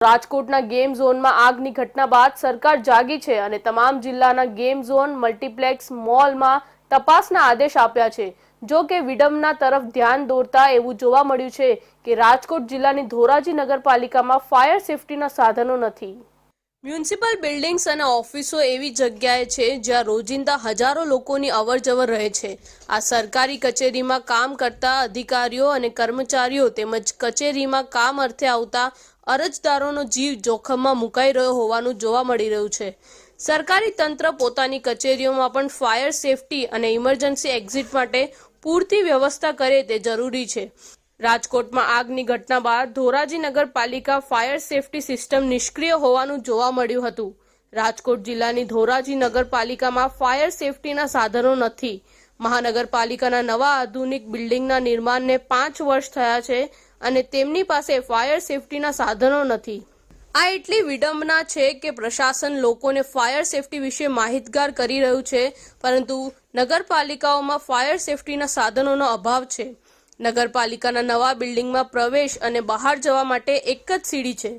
રાજકોટના ગેમ ઝોનમાં આગની ઘટના બાદ સરકાર જાગી છે અને તમામ જિલ્લાના ગેમ ઝોન મલ્ટીપ્લેક્સ મોલમાં તપાસના આદેશ આપ્યા છે. જો કે વિડંબના તરફ ધ્યાન દોરતા એવું જોવા મળ્યું છે કે રાજકોટ જિલ્લાની ધોરાજી નગરપાલિકામાં ફાયર સેફટીના સાધનો નથી. મ્યુનિસિપલ બિલ્ડિંગ્સ અને ઓફિસો એવી જગ્યાએ છે જ્યાં રોજિંદા હજારો લોકોની અવરજવર રહે છે. આ સરકારી કચેરીમાં કામ કરતા અધિકારીઓ અને કર્મચારીઓ તેમજ કચેરીમાં કામ અર્થે આવતા અરજદારોનો જીવ જોખમમાં મુકાઈ રહ્યો હોવાનું જોવા મળી રહ્યું છે. સરકારી તંત્ર પોતાની કચેરીઓમાં પણ ફાયર સેફટી અને ઇમરજન્સી એક્ઝિટ માટે પૂરતી વ્યવસ્થા કરે તે જરૂરી છે. રાજકોટમાં આગની ઘટના બાદ ધોરાજી નગરપાલિકા ફાયર સેફટી સિસ્ટમ નિષ્ક્રિય હોવાનું જોવા મળ્યું હતું. રાજકોટ જિલ્લાની ધોરાજી નગરપાલિકામાં ફાયર સેફટીના સાધનો નથી. મહાનગરપાલિકાના નવા આધુનિક બિલ્ડિંગના નિર્માણને પાંચ વર્ષ થયા છે અને તેમની પાસે ફાયર સેફટીના સાધનો નથી. આ એટલી વિડંબના છે કે પ્રશાસન લોકોને ફાયર સેફટી વિશે માહિતગાર કરી રહ્યું છે, પરંતુ નગરપાલિકાઓમાં ફાયર સેફટીના સાધનોનો અભાવ છે. નગરપાલિકાના નવા બિલ્ડિંગમાં પ્રવેશ અને બહાર જવા માટે એક જ સીડી છે.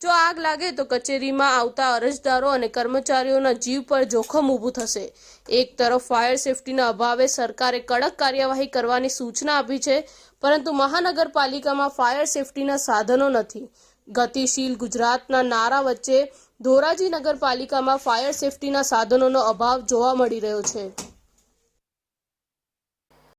જો આગ લાગે તો કચેરીમાં આવતા અરજદારો અને કર્મચારીઓના જીવ પર જોખમ ઊભું થશે. એક તરફ ફાયર સેફટીના અભાવે સરકારે કડક કાર્યવાહી કરવાની સૂચના આપી છે, પરંતુ મહાનગરપાલિકામાં ફાયર સેફટીના સાધનો નથી. ગતિશીલ ગુજરાતના નારા વચ્ચે ધોરાજી નગરપાલિકામાં ફાયર સેફટીના સાધનોનો અભાવ જોવા મળી રહ્યો છે.